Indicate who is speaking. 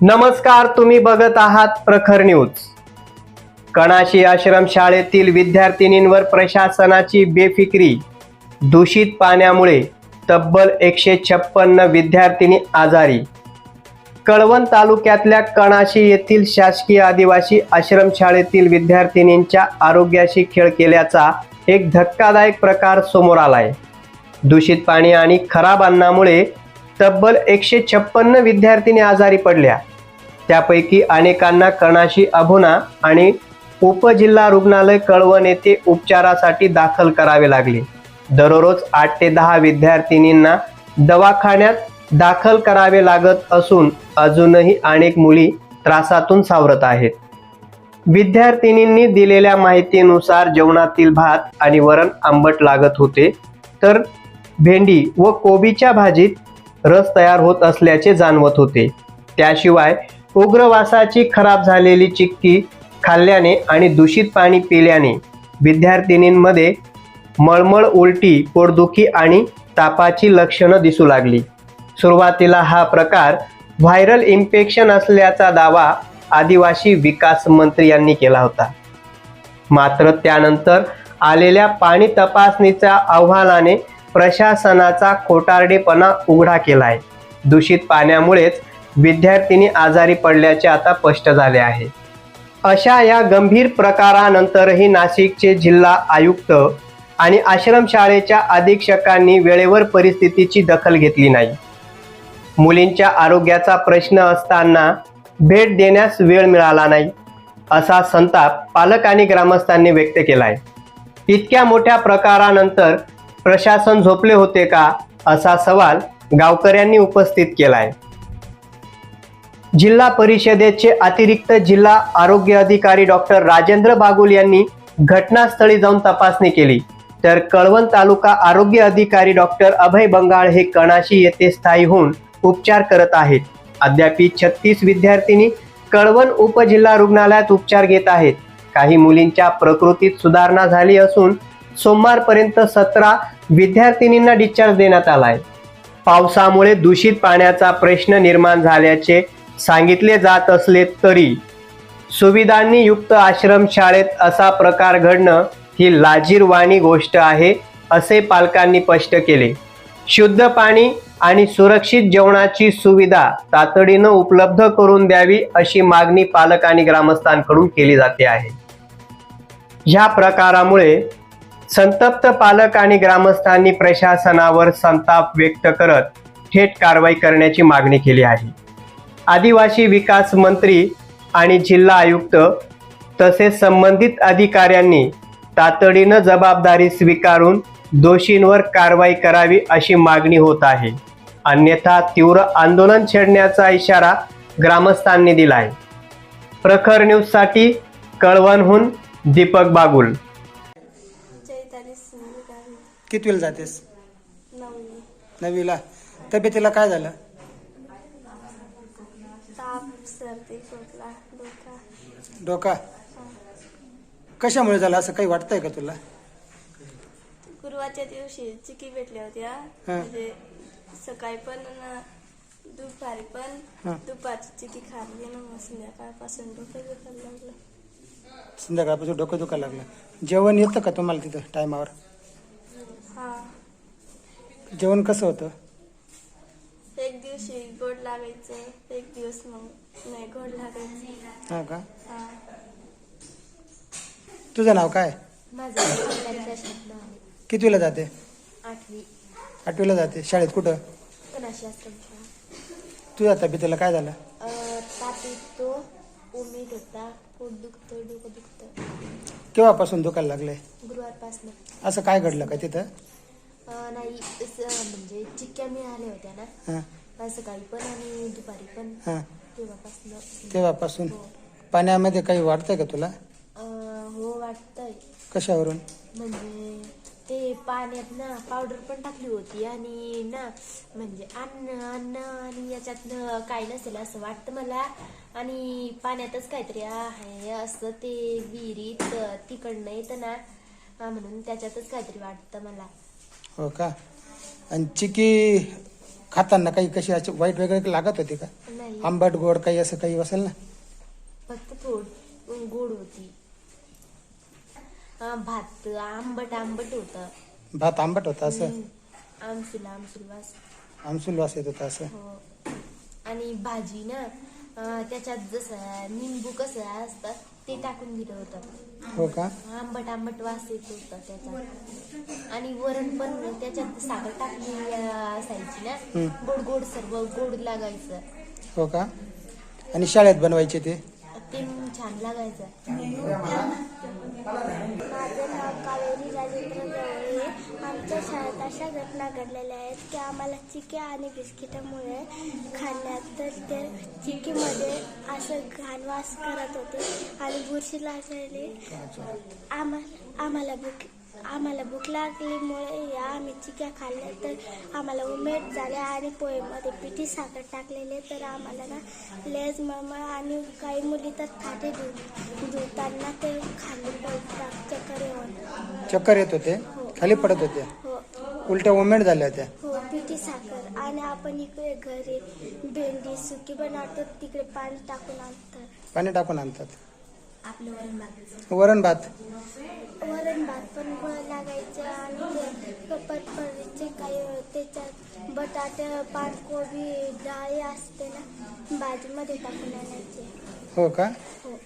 Speaker 1: नमस्कार तुम्ही बघत आहात प्रखर न्यूज. कणाशी आश्रम शाळेतील विद्यार्थिनींवर प्रशासनाची बेफिक्री. दूषित पाण्यामुळे तब्बल एकशे छप्पन्न विद्यार्थिनी आजारी. कळवण तालुक्यातल्या कणाशी येथील शासकीय आदिवासी आश्रमशाळेतील विद्यार्थिनींच्या आरोग्याशी खेळ केल्याचा एक धक्कादायक प्रकार समोर आलाय. दूषित पाणी आणि खराब अन्नामुळे तब्बल एकशे छप्पन्न विद्यार्थिनी आजारी पडल्या. त्यापैकी अनेकांना कणाशी अभुना आणि उपजिल्हा रुग्णालय कळवण येथे उपचारासाठी दाखल करावे लागले. दररोज आठ ते दहा विद्यार्थिनींना दवाखान्यात दाखल करावे लागत असून अजूनही अनेक मुली त्रासातून सावरत आहेत. विद्यार्थिनींनी दिलेल्या माहितीनुसार जेवणातील भात आणि वरण आंबट लागत होते. तर भेंडी व कोबीच्या भाजीत रस तयार होत असल्याचे जाणवत होते. त्याशिवाय उग्रवासाची खराब झालेली चिक्की खाल्ल्याने आणि दूषित पाणी पिल्याने विद्यार्थिनींमध्ये मळमळ उलटी पोटदुखी आणि तापाची लक्षणं दिसू लागली. सुरुवातीला हा प्रकार व्हायरल इन्फेक्शन असल्याचा दावा आदिवासी विकास मंत्री यांनी केला होता. मात्र त्यानंतर आलेल्या पाणी तपासणीच्या अहवालाने प्रशासनाचा खोटारडेपणा उघडा केलाय. दूषित पाण्यामुळेच विद्यार्थिनी आजारी पडल्याचे आता स्पष्ट झाले आहे. अशा या गंभीर प्रकारानंतरही नाशिकचे जिल्हा आयुक्त आणि आश्रमशाळेच्या अधीक्षकांनी वेळेवर परिस्थितीची दखल घेतली नाही. मुलींच्या आरोग्याचा प्रश्न असताना भेट देण्यास वेळ मिळाला नाही असा संताप पालक आणि ग्रामस्थांनी व्यक्त केला आहे इतक्या मोठ्या प्रकारानंतर प्रशासन झोपले होते का असा सवाल गावकऱ्यांनी उपस्थित केला आहे जिल्हा परिषदेचे अतिरिक्त जिल्हा आरोग्य अधिकारी डॉक्टर राजेंद्र बागुल यांनी घटनास्थळी जाऊन तपासणी केली. तर कळवण तालुका आरोग्य अधिकारी डॉक्टर अभय बंगाळ हे कणाशी येथे स्थायी होऊन उपचार करत आहेत. अद्यापी छत्तीस विद्यार्थिनी कळवण उपजिल्हा रुग्णालयात उपचार घेत आहेत. काही मुलींच्या प्रकृतीत सुधारणा झाली असून सोमवारपर्यंत सतरा विद्यार्थिनींना डिस्चार्ज देण्यात आलाय. पावसामुळे दूषित पाण्याचा प्रश्न निर्माण झाल्याचे सांगितले जात असले तरी सुविधांनी युक्त आश्रम शाळेत असा प्रकार घडणं ही लाजीरवाणी गोष्ट आहे असे पालकांनी स्पष्ट केले. शुद्ध पाणी आणि सुरक्षित जेवणाची सुविधा तातडीनं उपलब्ध करून द्यावी अशी मागणी पालक आणि ग्रामस्थांकडून केली जाते आहे. ह्या प्रकारामुळे संतप्त पालक आणि ग्रामस्थांनी प्रशासनावर संताप व्यक्त करत थेट कारवाई करण्याची मागणी केली आहे. आदिवासी विकास मंत्री आणि जिल्हा आयुक्त तसेच संबंधित अधिकाऱ्यांनी तातडीनं जबाबदारी स्वीकारून दोषींवर कारवाई करावी अशी मागणी होत आहे. अन्यथा तीव्र आंदोलन छेडण्याचा इशारा ग्रामस्थांनी दिलाय. प्रखर न्यूजसाठी कळवणहून दीपक बागुल.
Speaker 2: कितवीला जातेस?
Speaker 3: नववी
Speaker 2: नववीला. तब्येतीला काय झालं
Speaker 3: ताप सर्दी खोकला डोका?
Speaker 2: डोका कशामुळे झालं? असं काही वाटतंय का तुला?
Speaker 3: गुरुवारच्या दिवशी चिकी भेटल्या होत्या. म्हणजे सकाळी पण दुपारी पण
Speaker 2: हा.
Speaker 3: दुपारची चिकी खाल्ली ना मग संध्याकाळपासून डोकं दुखायला लागलं.
Speaker 2: संध्याकाळपासून डोकं दुखायला लागलं. जेवण येतं का तुम्हाला तिथं टायमावर?
Speaker 3: हा.
Speaker 2: जेवण कसं होतं?
Speaker 3: दिवशी गोड लागायचं एक दिवस मग नाही गोड लागायचं.
Speaker 2: हा का?
Speaker 3: हा.
Speaker 2: तुझं नाव काय?
Speaker 3: माझं
Speaker 2: कितवीला जाते?
Speaker 3: आठवी.
Speaker 2: आठवीला जाते. शाळेत कुठं?
Speaker 3: कनाशी आश्रमशाळा
Speaker 2: तुझ्या तब्येतीला काय झालं?
Speaker 3: ताप येतो उमेद होता पोट दुखतं डोकं दुखतं
Speaker 2: केव्हापासून दुखायला लागलंय?
Speaker 3: गुरुवारपासनं.
Speaker 2: असं काय घडलं का तिथं?
Speaker 3: नाही असं म्हणजे चिक्क्या मिळाल्या होत्या ना. सकाळी पण आणि दुपारी पण.
Speaker 2: हां.
Speaker 3: तेव्हापासनं.
Speaker 2: तेव्हापासून.
Speaker 3: हो.
Speaker 2: पाण्यामध्ये काही वाटतंय का तुला?
Speaker 3: अं, हो वाटतंय
Speaker 2: कशावरून?
Speaker 3: म्हणजे ते पाण्यात ना पावडर पण टाकली होती आणि ना म्हणजे अन्न अन्न आणि याच्यातनं काय नसेल असं वाटतं मला. आणि पाण्यातच काहीतरी आहे असं ते विहिरीत तिकडनं येतं ना. हा, म्हणून त्याच्यातच काहीतरी वाटतं मला.
Speaker 2: हो का? आणि चिकी खाताना काही कशी अशी वाईट वगैरे लागत होती का?
Speaker 3: नाही.
Speaker 2: आंबट गोड काही असं काही असेल ना?
Speaker 3: फक्त थोड गोड होती. अं, भात आंबट आंबट होत.
Speaker 2: भात आंबट होता असं?
Speaker 3: आमसूल आमसूल वास.
Speaker 2: आमसूल वास येत होता असं?
Speaker 3: हो. आणि भाजी ना अं, त्याच्यात जसं निंबू कसं असतं ते टाकून दिलं होतं.
Speaker 2: हो का?
Speaker 3: आंबट आंबट वास येत होता त्याचा. आणि वरण पण त्याच्यात साखर टाकली असायची ना. गोड गोड सर्व गोड लागायचं.
Speaker 2: हो का? आणि शाळेत बनवायचे ते?
Speaker 3: ते छान लागायचं
Speaker 4: माझं नाव कावेरी राजेंद्र गवळे आमच्या शाळेत अशा घटना घडलेल्या आहेत की आम्हाला चिक्या आणि बिस्किटामुळे खाण्यात तर ते चिकीमध्ये असं घाणवास करत होते आणि बुरशी लागलेली. आम्हा आम्हाला भूक आम्हाला भूक लागल्यामुळे या आम्ही चिक्या खाल्ल्या तर आम्हाला उमेद झाल्या आणि पोहेमध्ये पिठी साखर टाकलेले तर आम्हाला ना लेज मळमळ आणि काही मुली तर थाटे धु धुताना ते खाली पडतात चक्कर येऊन
Speaker 2: चक्कर येत होते खाली पडत
Speaker 4: होते.
Speaker 2: उलट्या उमेट झाल्या होत्या.
Speaker 4: हो पिठी साखर. आणि आपण इकडे घरी भेंडी सुकी बनवतो तिकडे पाणी टाकून आणतात.
Speaker 2: पाणी टाकून आणतात.
Speaker 3: आपलं वरण भात.
Speaker 2: वरण भात.
Speaker 4: वरण भात पण गोड लागायचं आणि ते पटपरीचे काही त्याच्यात बटाटे पानकोबी डाळी असते ना भाजीमध्ये टाकून आणायचे.
Speaker 2: हो का?
Speaker 4: हो.